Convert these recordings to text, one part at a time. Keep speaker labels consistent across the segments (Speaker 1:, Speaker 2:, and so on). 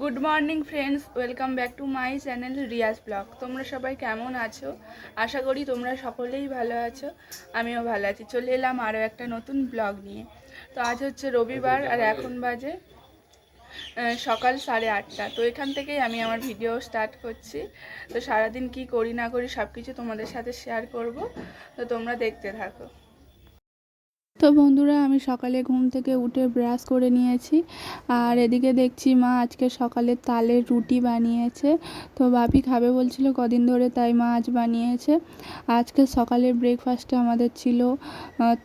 Speaker 1: Good morning friends welcome back to my channel Riaz blog তোমরা সবাই কেমন আছো? আশা করি তোমরা সকলেই ভালো আছো, আমিও ভালো আছি। চলে এলাম আরও একটা নতুন ব্লগ নিয়ে। তো আজ হচ্ছে রবিবার আর এখন বাজে সকাল সাড়ে আটটা। তো এখান থেকেই আমি আমার ভিডিও স্টার্ট করছি। তো সারাদিন কি করি না করি সব কিছু তোমাদের সাথে শেয়ার করব। তো তোমরা দেখতে থাকো। তো বন্ধুরা, আমি সকালে ঘুম থেকে উঠে ব্রাশ করে নিয়েছি। আর এদিকে দেখছি মা আজকে সকালে তালের রুটি বানিয়েছে। তো বাপি খাবে বলছিল কদিন ধরে, তাই মা আজ বানিয়েছে। আজকে সকালের ব্রেকফাস্টে আমাদের ছিল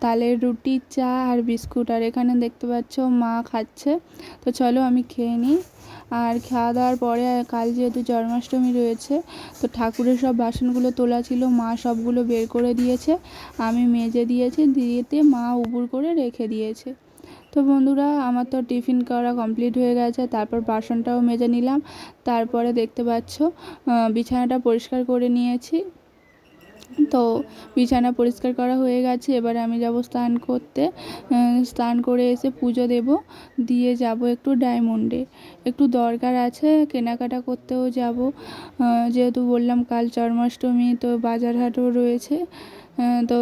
Speaker 1: তালের রুটি, চা আর বিস্কুট। আর এখানে দেখতে পাচ্ছ মা খাচ্ছে। তো চলো আমি খেয়ে নিই। আর খাওয়া দাওয়ার পরে কাল যেহেতু জন্মাষ্টমী রয়েছে, তো ঠাকুরের সব বাসনগুলো তোলা ছিল, মা সবগুলো বের করে দিয়েছে। আমি মেজে দিয়েছি দিয়েতে মা উবুর করে রেখে দিয়েছে। তো বন্ধুরা, আমার তো টিফিন করা কমপ্লিট হয়ে গেছে, তারপর বাসনটাও মেজে নিলাম। তারপরে দেখতে পাচ্ছ বিছানাটা পরিষ্কার করে নিয়েছি। তো বিছানা পরিষ্কার করা হয়ে গেছে। এবারে আমি যাব স্নান করতে। স্নান করে এসে পুজো দেব। দিয়ে যাব একটু ডায়মন্ডে। একটু দরকার আছে, কেনাকাটা করতেও যাব। যেহেতু বললাম কাল জন্মাষ্টমী তো বাজার হাটও রয়েছে তো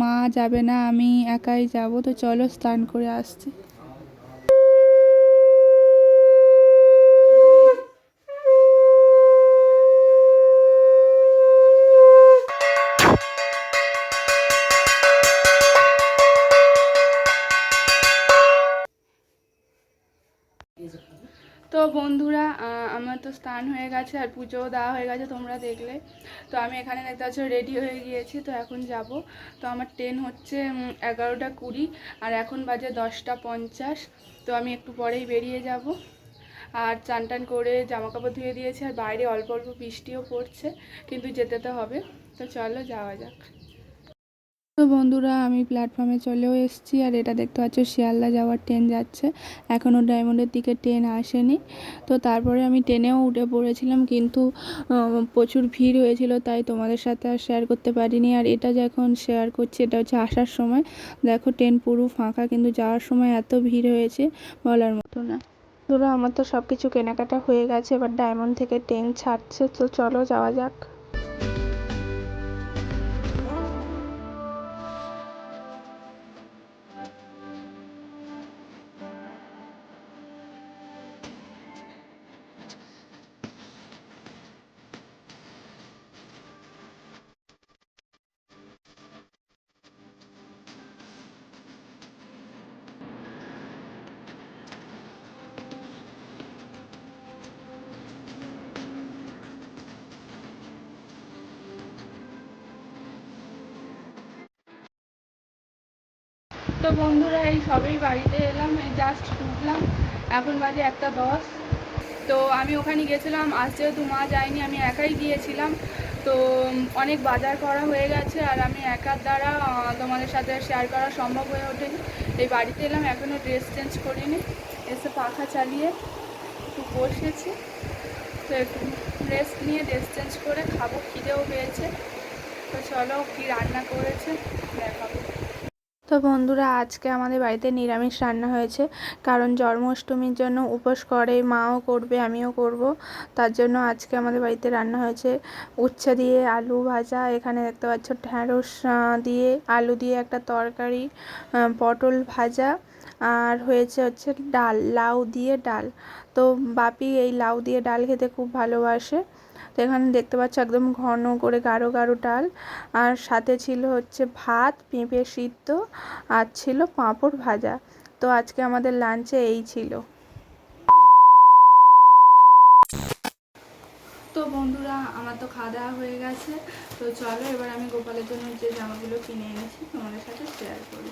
Speaker 1: মা যাবে না, আমি একাই যাব। তো চলো স্নান করে আসছি। তো বন্ধুরা আমার তো স্নান হয়ে গেছে আর পুজোও দেওয়া হয়ে গেছে, তোমরা দেখলে। তো আমি এখানে দেখতে পাচ্ছ রেডি হয়ে গিয়েছি, তো এখন যাব। তো আমার ট্রেন হচ্ছে এগারোটা কুড়ি আর এখন বাজে দশটা পঞ্চাশ। তো আমি একটু পরেই বেরিয়ে যাব। আর চান টান করে জামা কাপড় ধুয়ে দিয়েছি আর বাইরে অল্প অল্প বৃষ্টিও পড়ছে, কিন্তু যেতে তো হবে। তো চলো যাওয়া যাক। তো বন্ধুরা, আমি প্ল্যাটফর্মে চলেও এসেছি আর এটা দেখতে পাচ্ছ শিয়ালদা যাওয়ার ট্রেন যাচ্ছে। এখনও ডায়মন্ডের দিকে ট্রেন আসেনি। তো তারপরে আমি ট্রেনেও উঠে পড়েছিলাম কিন্তু প্রচুর ভিড় হয়েছিল তাই তোমাদের সাথে আর শেয়ার করতে পারিনি। আর এটা যখন শেয়ার করছি, এটা হচ্ছে আসার সময়। দেখো ট্রেন পুরো ফাঁকা কিন্তু যাওয়ার সময় এত ভিড় হয়েছে বলার মতো না। ধরো আমার তো সব কিছু কেনাকাটা হয়ে গেছে, এবার ডায়মন্ড থেকে ট্রেন ছাড়ছে। তো চলো যাওয়া যাক। তো বন্ধুরা, এই সবেই বাড়িতে এলাম, এই জাস্ট ঢুকলাম এখন বাজে একটা দশ। তো আমি ওখানে গেছিলাম, আজ যেহেতু মা যায়নি, আমি একাই গিয়েছিলাম। তো অনেক বাজার করা হয়ে গেছে, আর আমি একার দ্বারা তোমাদের সাথে শেয়ার করা সম্ভব হয়ে ওঠেনি। এই বাড়িতে এলাম এখনও ড্রেস চেঞ্জ করিনি। এসে পাখা চালিয়ে একটু বসেছি। তো একটু রেস্ট নিয়ে ড্রেস চেঞ্জ করে খাব, খিদেও পেয়েছে। তো চলো কী রান্না করেছে, দেখাবো। তো বন্ধুরা, আজকে আমাদের বাড়িতে নিরামিষ রান্না হয়েছে। কারণ জন্মাষ্টমীর জন্য উপোস করে, মাও করবে, আমিও করব। তার জন্য আজকে আমাদের বাড়িতে রান্না হয়েছে উচ্ছে দিয়ে আলু ভাজা। এখানে দেখতে পাচ্ছ ঢ্যাঁড়স দিয়ে আলু দিয়ে একটা তরকারি পটল ভাজা। আর হয়েছে হচ্ছে ডাল, লাউ দিয়ে ডাল। তো বাপি এই লাউ দিয়ে ডাল খেতে খুব ভালোবাসে। তো এখানে দেখতে পাচ্ছ একদম ঘন করে গাঢ় গাঢ় ডাল। আর সাথে ছিল হচ্ছে ভাত, পেঁপে সিদ্ধ, আর ছিল পাঁপড় ভাজা। তো আজকে আমাদের লাঞ্চে এই ছিল। তো বন্ধুরা, আমার তো খাওয়া দাওয়া হয়ে গেছে। তো চলো, এবার আমি গোপালের জন্য যে জামাগুলো কিনে এনেছি, তোমাদের সাথে শেয়ার করি।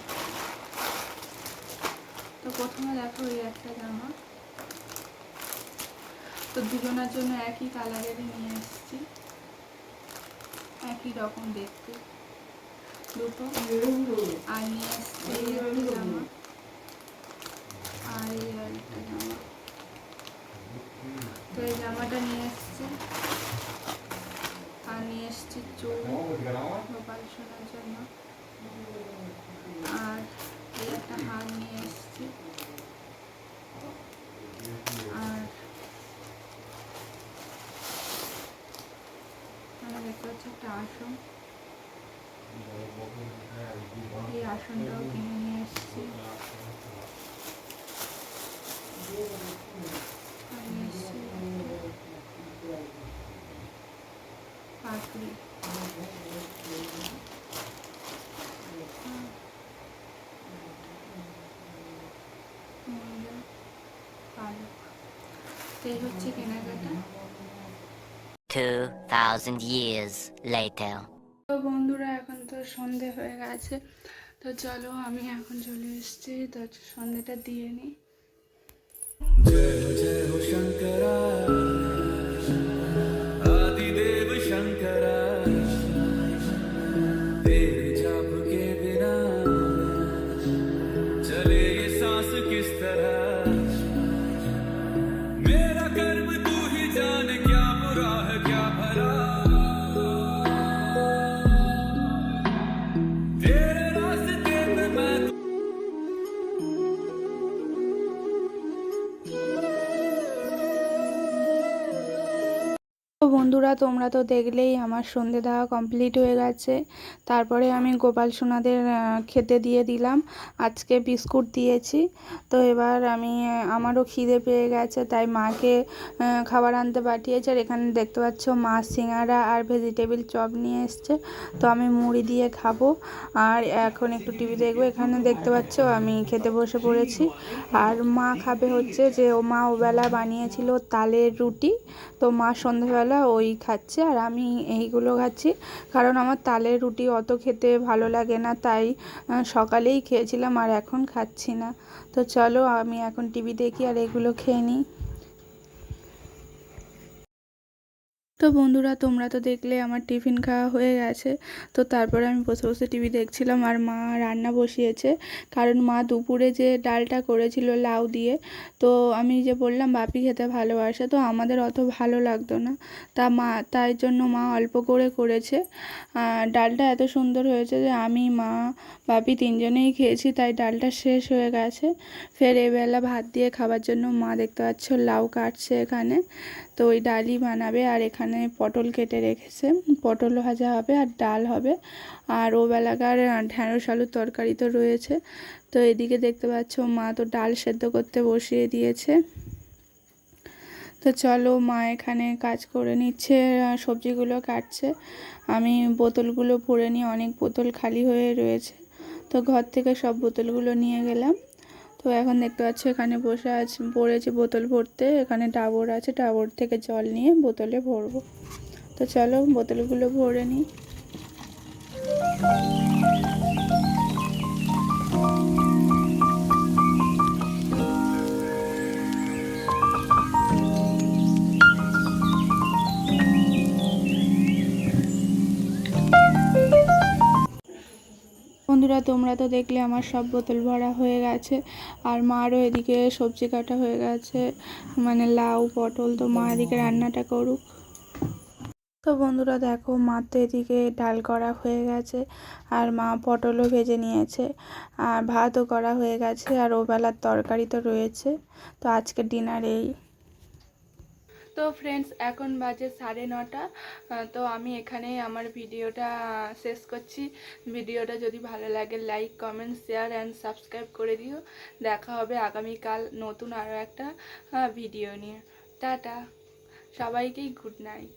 Speaker 1: তো প্রথমে দেখো এই একটা জামা। তো দুজনের জন্য একই কালারেরই নিয়ে এসেছি। একই রকম দেখতে। দুটো। আর নিয়ে এসেছি এই জামা। আর এই একটা জামা। তো এই জামাটা নিয়ে এসেছি। আর নিয়ে এসেছি চোখ গোপাল সোনার জন্য আর এই একটা হার নিয়ে এসেছি আর হচ্ছে একটা আসন এই আসনটাও কিনে নিয়ে এসেছি। এই হচ্ছে কেনাকাটা।
Speaker 2: 2,000 years later.
Speaker 1: তো বন্ধুরা এখন তো সন্ধে হয়ে গেছে তো চলো আমি এখন চলে এসেছি তো সন্ধেটা দিয়ে নিই
Speaker 3: आदिदेव शंकरा तेरे जाप के बिना चले ये सांस किस तरह
Speaker 1: বন্ধুরা, তোমরা তো দেখলেই আমার সন্ধে দেওয়া কমপ্লিট হয়ে গেছে। তারপরে আমি গোপাল সোনাদের খেতে দিয়ে দিলাম। আজকে বিস্কুট দিয়েছি। তো এবার আমি আমারও খিদে পেয়ে গেছে, তাই মাকে খাবার আনতে পাঠিয়েছে। আর এখানে দেখতে পাচ্ছ মা সিঙ্গারা আর ভেজিটেবিল চপ নিয়ে এসছে। তো আমি মুড়ি দিয়ে খাব। আর এখন একটু টিভি দেখব। এখানে দেখতে পাচ্ছ আমি খেতে বসে পড়েছি। আর মা খাবে হচ্ছে যে ও মা ওবেলা বানিয়েছিল তালের রুটি। তো মা সন্ধেবেলা ওই খাচ্ছে আর আমি এইগুলো খাচ্ছি। কারণ আমার তালের রুটি অত খেতে ভালো লাগে না, তাই সকালেই খেয়েছিলাম আর এখন খাচ্ছি না। তো চলো আমি এখন টিভি দেখি আর এগুলো খেয়ে নিই। তো বন্ধুরা, তোমরা তো দেখলে আমার টিফিন খাওয়া হয়ে গেছে। তো তারপরে আমি বসে বসে টিভি দেখছিলাম আর মা রান্না বসিয়েছে। কারণ মা দুপুরে যে ডালটা করেছিল লাউ দিয়ে, তো আমি যে বললাম, বাপি খেতে ভালোবাসে। তো আমাদের অত ভালো লাগতো না। তা মা, তাই জন্য মা অল্প করে করেছে। ডালটা এত সুন্দর হয়েছে যে আমি, মা, বাপি তিনজনেই খেয়েছি, তাই ডালটা শেষ হয়ে গেছে। ফের এবেলা ভাত দিয়ে খাবার জন্য মা দেখতে পাচ্ছ লাউ কাটছে এখানে। তো ওই ডালই বানাবে আর এখানে পটল কেটে রেখেছে। পটল ভাজা হবে আর ডাল হবে। আর ও বেলাকার ঢ্যাঁড়স আলুর তরকারি তো রয়েছে। তো এদিকে দেখতে পাচ্ছ মা তো ডাল সেদ্ধ করতে বসিয়ে দিয়েছে। তো চলো মা এখানে কাজ করে নিচ্ছে, সবজিগুলো কাটছে। আমি বোতলগুলো ভরে নিয়ে অনেক বোতল খালি হয়ে রয়েছে। তো ঘর থেকে সব বোতলগুলো নিয়ে গেলাম। তো এখন দেখতে পাচ্ছ এখানে বসে আছে, পড়েছে বোতল ভরতে। এখানে ডাবর আছে ডাবর থেকে জল নিয়ে বোতলে ভরবো। তো চলো বোতলগুলো ভরে নিই। বন্ধুরা, তোমরা তো দেখলে আমার সব বোতল ভরা হয়ে গেছে, আর মারও এদিকে সবজি কাটা হয়ে গেছে মানে লাউ, পটল, তো মা এদিকে রান্নাটা করুক। তো বন্ধুরা, দেখো মা তো এদিকে ডাল করা হয়ে গেছে, আর মা পটলও ভেজে নিয়েছে, আর ভাতও করা হয়ে গেছে, আর ওবেলার তরকারি তো রয়েছে। তো আজকে ডিনার এই। তো ফ্রেন্ডস এখন বাজে সাড়ে নটা। তো আমি এখানেই আমার ভিডিওটা শেষ করছি। ভিডিওটা যদি ভালো লাগে like comment share and subscribe করে দিও। দেখা হবে আগামীকাল নতুন আরও একটা ভিডিও নিয়ে। টাটা। সবাইকেই গুড নাইট